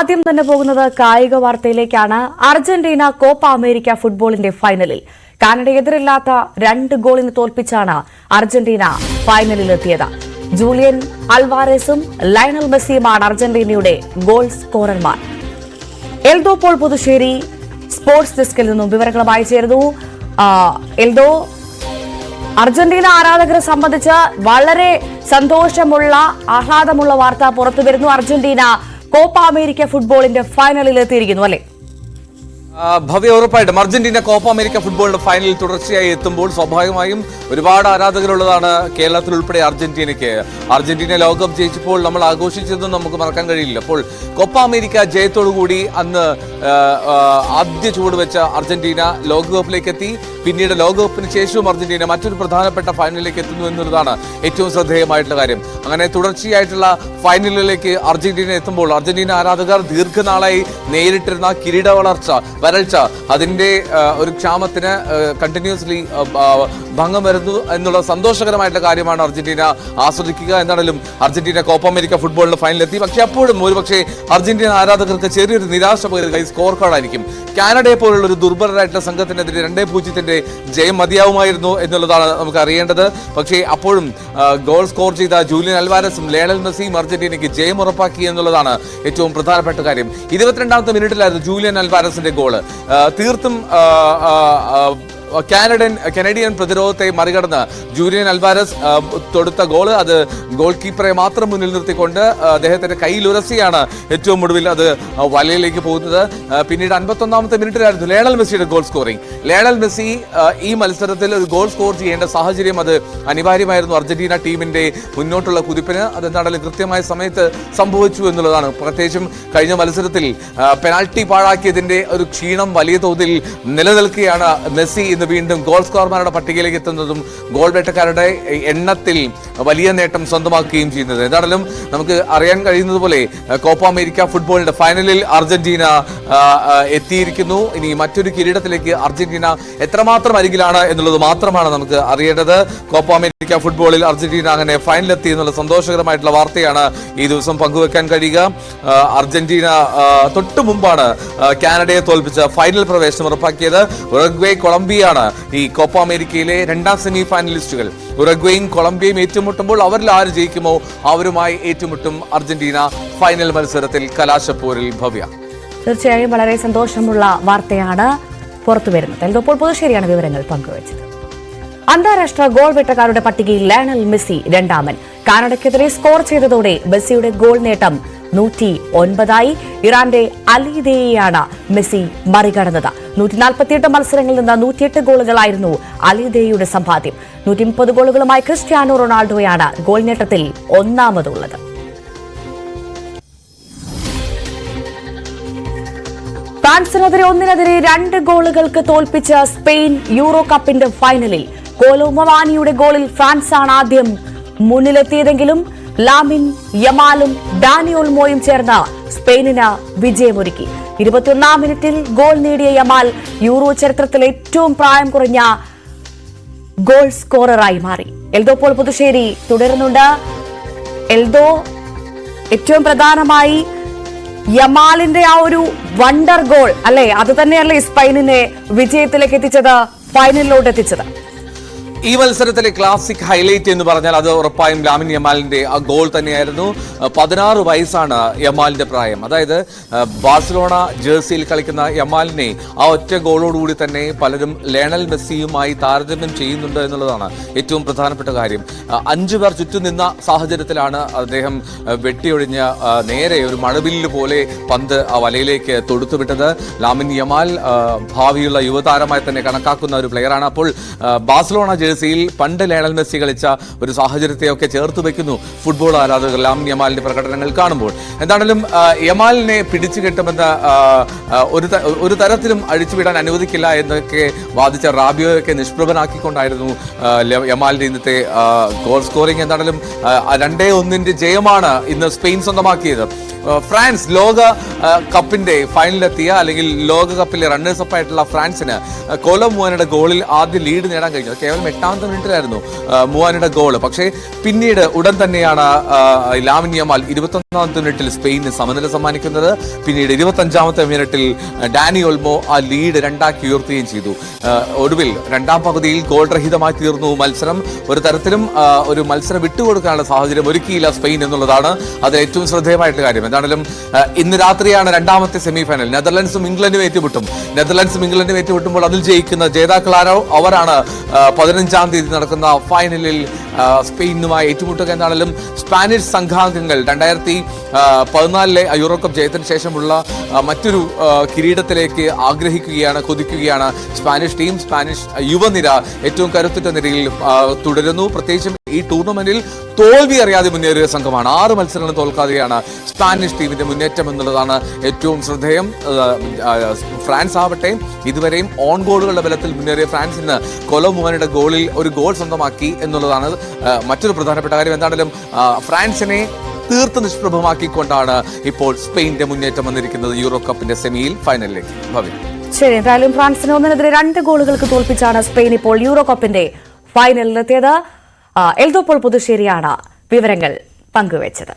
ആദ്യം തന്നെ പോകുന്നത് കായിക വാർത്തയിലേക്കാണ്. അർജന്റീന കോപ്പ അമേരിക്ക ഫുട്ബോളിന്റെ ഫൈനലിൽ. കാനഡ എതിരില്ലാത്ത രണ്ട് ഗോളിന് തോൽപ്പിച്ചാണ് അർജന്റീന ഫൈനലിലെത്തിയത് ജൂലിയൻ അൽവാരസും ലയണൽ മെസ്സിയുമാണ് അർജന്റീനയുടെ ഗോൾ സ്കോറർമാർ. എൽദോ പോൾ പുതുശ്ശേരി സ്പോർട്സ് ഡെസ്കിൽ നിന്നും വിവരങ്ങളുമായി ചേരുന്നു. എൽദോ അർജന്റീന ആരാധകരെ സംബന്ധിച്ച് വളരെ സന്തോഷമുള്ള ആഹ്ലാദമുള്ള വാർത്ത പുറത്തുവരുന്നു അർജന്റീന. കോപ്പ അമേരിക്ക ഫുട്ബോളിന്റെ ഫൈനലിൽ എത്തിയിരിക്കുന്നു അല്ലേ? ഭവ്യ ഉറപ്പായിട്ടും അർജന്റീന കോപ്പ അമേരിക്ക ഫുട്ബോളിന്റെ ഫൈനലിൽ തുടർച്ചയായി എത്തുമ്പോൾ സ്വാഭാവികമായും ഒരുപാട് ആരാധകരുള്ളതാണ് കേരളത്തിൽ ഉൾപ്പെടെ അർജന്റീനയ്ക്ക്. അർജന്റീന ലോകകപ്പ് ജയിച്ചപ്പോൾ നമ്മൾ ആഘോഷിച്ചതും നമുക്ക് മറക്കാൻ കഴിയില്ല. അപ്പോൾ കോപ്പ അമേരിക്ക ജയത്തോടുകൂടി അന്ന് ആദ്യ ചുവട് വെച്ച അർജന്റീന ലോകകപ്പിലേക്ക് എത്തി. പിന്നീട് ലോകകപ്പിന് ശേഷവും അർജന്റീന മറ്റൊരു പ്രധാനപ്പെട്ട ഫൈനലിലേക്ക് എത്തുന്നു എന്നുള്ളതാണ് ഏറ്റവും ശ്രദ്ധേയമായിട്ടുള്ള കാര്യം. അങ്ങനെ തുടർച്ചയായിട്ടുള്ള ഫൈനലിലേക്ക് അർജന്റീന എത്തുമ്പോൾ അർജന്റീന ആരാധകർ ദീർഘനാളായി നേരിട്ടിരുന്ന കിരീട വളർച്ച വരൾച്ച അതിന്റെ ഒരു ക്ഷാമത്തിന് കണ്ടിന്യൂസ്ലി ഭംഗം വരുന്നു എന്നുള്ള സന്തോഷകരമായിട്ടുള്ള കാര്യമാണ് അർജന്റീന ആസ്വദിക്കുക എന്നാണെങ്കിലും അർജന്റീന കോപ്പ അമേരിക്ക ഫുട്ബോളിന്റെ ഫൈനലിലെത്തി പക്ഷേ അപ്പോഴും ഒരുപക്ഷെ അർജന്റീന ആരാധകർക്ക് ചെറിയൊരു നിരാശ പകരുക ഈ സ്കോർ കാർഡായിരിക്കും കാനഡയെ പോലുള്ള ഒരു ദുർബലരായിട്ടുള്ള സംഘത്തിനെതിരെ രണ്ടേ പൂജ്യത്തിന്റെ ജയം മതിയാവുമായിരുന്നു എന്നുള്ളതാണ് നമുക്ക് അറിയേണ്ടത്. പക്ഷേ അപ്പോഴും ഗോൾ സ്കോർ ചെയ്ത ജൂലിയൻ അൽവാരസും ലേണൽ മെസ്സിയും അർജന്റീനയ്ക്ക് ജയം ഉറപ്പാക്കി എന്നുള്ളതാണ് ഏറ്റവും പ്രധാനപ്പെട്ട കാര്യം. ഇരുപത്തിരണ്ടാമത്തെ മിനിറ്റിലായിരുന്നു ജൂലിയൻ അൽവാരസിന്റെ ഗോൾ. തീർത്തും കാനഡൻ കനേഡിയൻ പ്രതിരോധത്തെ മറികടന്ന് ജൂലിയൻ അൽവാരസ് തൊടുത്ത ഗോൾ അത് ഗോൾ കീപ്പറെ മാത്രം മുന്നിൽ നിർത്തിക്കൊണ്ട് അദ്ദേഹത്തിന്റെ കയ്യിലുരസിയാണ് ഏറ്റവും ഒടുവിൽ അത് വലയിലേക്ക് പോകുന്നത്. പിന്നീട് അൻപത്തൊന്നാമത്തെ മിനിറ്റിലായിരുന്നു ലേണൽ മെസ്സിയുടെ ഗോൾ സ്കോറിംഗ്. ലേണൽ മെസ്സി ഈ മത്സരത്തിൽ ഒരു ഗോൾ സ്കോർ ചെയ്യേണ്ട സാഹചര്യം അത് അനിവാര്യമായിരുന്നു അർജന്റീന ടീമിന്റെ മുന്നോട്ടുള്ള കുതിപ്പിന്. അതെന്താണെങ്കിലും കൃത്യമായ സമയത്ത് സംഭവിച്ചു എന്നുള്ളതാണ്. പ്രത്യേകിച്ചും കഴിഞ്ഞ മത്സരത്തിൽ പെനാൽറ്റി പാഴാക്കിയതിന്റെ ഒരു ക്ഷീണം വലിയ തോതിൽ നിലനിൽക്കുകയാണ് മെസ്സി ഇന്ന് വീണ്ടും ഗോൾ സ്കോർമാരുടെ പട്ടികയിലേക്ക് എത്തുന്നതും ഗോൾ വേട്ടക്കാരുടെ എണ്ണത്തിൽ വലിയ നേട്ടം സ്വന്തമാക്കുകയും ചെയ്യുന്നത്. എന്താണെങ്കിലും നമുക്ക് അറിയാൻ കഴിയുന്നത് പോലെ കോപ്പ അമേരിക്ക ഫുട്ബോളിന്റെ ഫൈനലിൽ അർജന്റീന എത്തിയിരിക്കുന്നു. ഇനി മറ്റൊരു കിരീടത്തിലേക്ക് അർജന്റീന എത്രമാത്രം അരികിലാണ് എന്നുള്ളത് മാത്രമാണ് നമുക്ക് അറിയേണ്ടത്. കോപ്പ അമേരിക്ക ഫുട്ബോളിൽ അർജന്റീന അങ്ങനെ ഫൈനലെത്തി എന്നുള്ള സന്തോഷകരമായിട്ടുള്ള വാർത്തയാണ് ഈ ദിവസം പങ്കുവെക്കാൻ കഴിയുക. അർജന്റീന തൊട്ടു മുമ്പാണ് കാനഡയെ തോൽപ്പിച്ച് ഫൈനൽ പ്രവേശനം ഉറപ്പാക്കിയത്. ഉറഗ്വേ കൊളംബിയാണ് ഈ കോപ്പ അമേരിക്കയിലെ രണ്ടാം സെമി ഫൈനലിസ്റ്റുകൾ ഉറഗ്വയും കൊളംബിയയും ഏറ്റുമുട്ടുമ്പോൾ അവരിൽ ആര് ജയിക്കുമോ അവരുമായി ഏറ്റുമുട്ടും അർജന്റീന ഫൈനൽ മത്സരത്തിൽ കലാശപ്പോരിൽ ഭവ്യ. തീർച്ചയായും വളരെ സന്തോഷമുള്ള വാർത്തയാണ് പുറത്തു വരുന്നത്. എൽദോപ്പോൾ പുതുശ്ശേരിയാണ് വിവരങ്ങൾ പങ്കുവച്ചത്. അന്താരാഷ്ട്ര ഗോൾ വെട്ടക്കാരുടെ പട്ടികയിൽ ലയണൽ മെസ്സി രണ്ടാമൻ. കാനഡയ്ക്കെതിരെ സ്കോർ ചെയ്തതോടെ മെസ്സിയുടെ ഗോൾ നേട്ടം നൂറ്റി ഒൻപതായി ഇറാന്റെ അലിദേയാണ് മെസ്സി മറികടന്നത്. നൂറ്റി നാൽപ്പത്തിയെട്ട് മത്സരങ്ങളിൽ നിന്ന് നൂറ്റിയെട്ട് ഗോളുകളായിരുന്നു അലിദേയുടെ സമ്പാദ്യം. നൂറ്റി മുപ്പത് ഗോളുകളുമായി ക്രിസ്ത്യാനോ റൊണാൾഡോയാണ് ഗോൾ നേട്ടത്തിൽ ഒന്നാമതുള്ളത്. ഫ്രാൻസിനെതിരെ ഒന്നിനെതിരെ രണ്ട് ഗോളുകൾക്ക് തോൽപ്പിച്ച സ്പെയിൻ യൂറോ കപ്പിന്റെ ഫൈനലിൽ കോലോമവാനിയുടെ ഗോളിൽ ഫ്രാൻസാണ് ആദ്യം മുന്നിലെത്തിയതെങ്കിലും ലാമിൻ യമാലും ഡാനി ഓൾമോയും ചേർന്ന് സ്പെയിനിന് വിജയമൊരുക്കി. ഇരുപത്തിയൊന്നാം മിനിറ്റിൽ ഗോൾ നേടിയ യമാൽ യൂറോ ചരിത്രത്തിൽ ഏറ്റവും പ്രായം കുറഞ്ഞ ഗോൾ സ്കോററായി മാറി. എൽദോ പോൾ പുതുശ്ശേരി തുടരുന്നുണ്ട്. എൽദോ ഏറ്റവും പ്രധാനമായി യമാലിന്റെ ആ ഒരു വണ്ടർ ഗോൾ അല്ലെ? അത് തന്നെയല്ലേ സ്പെയിനിനെ വിജയത്തിലേക്ക് എത്തിച്ചത് ഫൈനലിലോട്ട് എത്തിച്ചത് ഈ മത്സരത്തിലെ ക്ലാസിക് ഹൈലൈറ്റ് എന്ന് പറഞ്ഞാൽ അത് ഉറപ്പായും ലാമിൻ യമാലിന്റെ ആ ഗോൾ തന്നെയായിരുന്നു. പതിനാറ് വയസ്സാണ് യമാലിന്റെ പ്രായം. അതായത് ബാഴ്സലോണ ജേഴ്സിയിൽ കളിക്കുന്ന യമാലിനെ ആ ഒറ്റ ഗോളോടുകൂടി തന്നെ പലരും ലേണൽ മെസ്സിയുമായി താരതമ്യം ചെയ്യുന്നുണ്ട് എന്നുള്ളതാണ് ഏറ്റവും പ്രധാനപ്പെട്ട കാര്യം. അഞ്ചു പേർ ചുറ്റും നിന്ന സാഹചര്യത്തിലാണ് അദ്ദേഹം വെട്ടിയൊഴിഞ്ഞ നേരെ ഒരു മഴവില്ല് പോലെ പന്ത് ആ വലയിലേക്ക് തൊടുത്തുവിട്ടത്. ലാമിൻ യമാൽ ഭാവിയുള്ള യുവതാരമായി തന്നെ കണക്കാക്കുന്ന ഒരു പ്ലെയറാണ് അപ്പോൾ ബാഴ്സലോണ ബാഴ്സലോണ ജേഴ്സിയിൽ പണ്ട് ലയണൽ മെസ്സി കളിച്ച ഒരു സാഹചര്യത്തെയൊക്കെ ചേർത്ത് വെക്കുന്നു ഫുട്ബോൾ ആരാധകർ ലാം യമാലിന്റെ പ്രകടനങ്ങൾ കാണുമ്പോൾ. എന്താണെങ്കിലും യമാലിനെ പിടിച്ചു കെട്ടുമെന്ന് ഒരു ഒരു തരത്തിലും അഴിച്ചുവിടാൻ അനുവദിക്കില്ല എന്നൊക്കെ വാദിച്ച റാബിയോയൊക്കെ നിഷ്പ്രഭനാക്കിക്കൊണ്ടായിരുന്നു യമാലിന്റെ ഇന്നത്തെ ഗോൾ സ്കോറിംഗ്. എന്താണെങ്കിലും രണ്ടേ ഒന്നിന്റെ ജയമാണ് ഇന്ന് സ്പെയിൻ സ്വന്തമാക്കിയത്. ഫ്രാൻസ് ലോക കപ്പിന്റെ ഫൈനലിലെത്തിയ അല്ലെങ്കിൽ ലോകകപ്പിലെ റണ്ണേഴ്സ് അപ്പ് ആയിട്ടുള്ള ഫ്രാൻസിന് കോലോ മുവാനയുടെ ഗോളിൽ ആദ്യ ലീഡ് നേടാൻ കഴിഞ്ഞു. കേവലം എട്ടാമത്തെ മിനിറ്റിലായിരുന്നു മൂവാനയുടെ ഗോൾ പക്ഷേ പിന്നീട് ഉടൻ തന്നെയാണ് ലാമിൻ യമാൽ ഇരുപത്തൊന്നാമത്തെ മിനിറ്റിൽ സ്പെയിനിന് സമനില സമ്മാനിക്കുന്നത്. പിന്നീട് ഇരുപത്തഞ്ചാമത്തെ മിനിറ്റിൽ ഡാനി ഒൽമോ ആ ലീഡ് രണ്ടാക്കി ഉയർത്തുകയും ചെയ്തു. ഒടുവിൽ രണ്ടാം പകുതിയിൽ ഗോൾ രഹിതമായി തീർന്നു മത്സരം. ഒരു തരത്തിലും ഒരു മത്സരം വിട്ടുകൊടുക്കാനുള്ള സാഹചര്യം ഒരുക്കിയില്ല സ്പെയിൻ എന്നുള്ളതാണ് അത് ഏറ്റവും ശ്രദ്ധേയമായിട്ടുള്ള കാര്യം. എന്താണെങ്കിലും ഇന്ന് രാത്രിയാണ് രണ്ടാമത്തെ സെമി ഫൈനൽ നെതർലൻഡ്സും ഇംഗ്ലണ്ടും ഏറ്റുമുട്ടും. നെതർലൻഡ്സും ഇംഗ്ലണ്ടും ഏറ്റുമുട്ടുമ്പോൾ അതിൽ ജയിക്കുന്ന ജേതാക്കളാരോ അവരാണ് പതിനഞ്ചാം തീയതി നടക്കുന്ന ഫൈനലിൽ സ്പെയിനുമായി ഏറ്റുമുട്ടുക എന്നാണെങ്കിലും സ്പാനിഷ് സംഘാംഗങ്ങൾ രണ്ടായിരത്തി പതിനാലിലെ യൂറോ കപ്പ് ജയത്തിന് ശേഷമുള്ള മറ്റൊരു കിരീടത്തിലേക്ക് ആഗ്രഹിക്കുകയാണ് കൊതിക്കുകയാണ് സ്പാനിഷ് ടീം. സ്പാനിഷ് യുവനിര ഏറ്റവും കരുത്തുറ്റ നിരയിൽ തുടരുന്നു. പ്രത്യേകിച്ചും ഈ ടൂർണമെന്റിൽ തോൽവി അറിയാതെ മുന്നേറിയ സംഘമാണ്. ആറ് മത്സരങ്ങൾ തോൽക്കാതെയാണ് സ്പാനിഷ് ടീമിന്റെ മുന്നേറ്റം എന്നുള്ളതാണ് ഏറ്റവും ശ്രദ്ധേയം. ഫ്രാൻസ് ആവട്ടെ ഇതുവരെയും ഓൺ ഗോളുകളുടെ ബലത്തിൽ മുന്നേറിയ ഫ്രാൻസ് ഇന്ന് കൊലോ മുവാനയുടെ ഗോളിൽ ഒരു ഗോൾ സ്വന്തമാക്കി എന്നുള്ളതാണ്. മറ്റൊരു പ്രധാനപ്പെട്ട കാര്യം എന്താണെങ്കിലും ഫ്രാൻസിനെ തീർത്ത് നിഷ്പ്രഭമാക്കിക്കൊണ്ടാണ് ഇപ്പോൾ സ്പെയിന്റെ മുന്നേറ്റം വന്നിരിക്കുന്നത് യൂറോ കപ്പിന്റെ സെമിയിൽ ഫൈനലിലേക്ക്. ഭവി. ശരി എന്തായാലും ഫ്രാൻസിനെ ഒന്നിനെതിരെ രണ്ട് ഗോളുകൾക്ക് തോൽപ്പിച്ചാണ് സ്പെയിൻ ഇപ്പോൾ യൂറോ കപ്പിന്റെ ഫൈനലിലെത്തിയത്. ആ, എൽദോ പോൾ പുതുശ്ശേരിയാണ് വിവരങ്ങൾ പങ്കുവച്ചത്.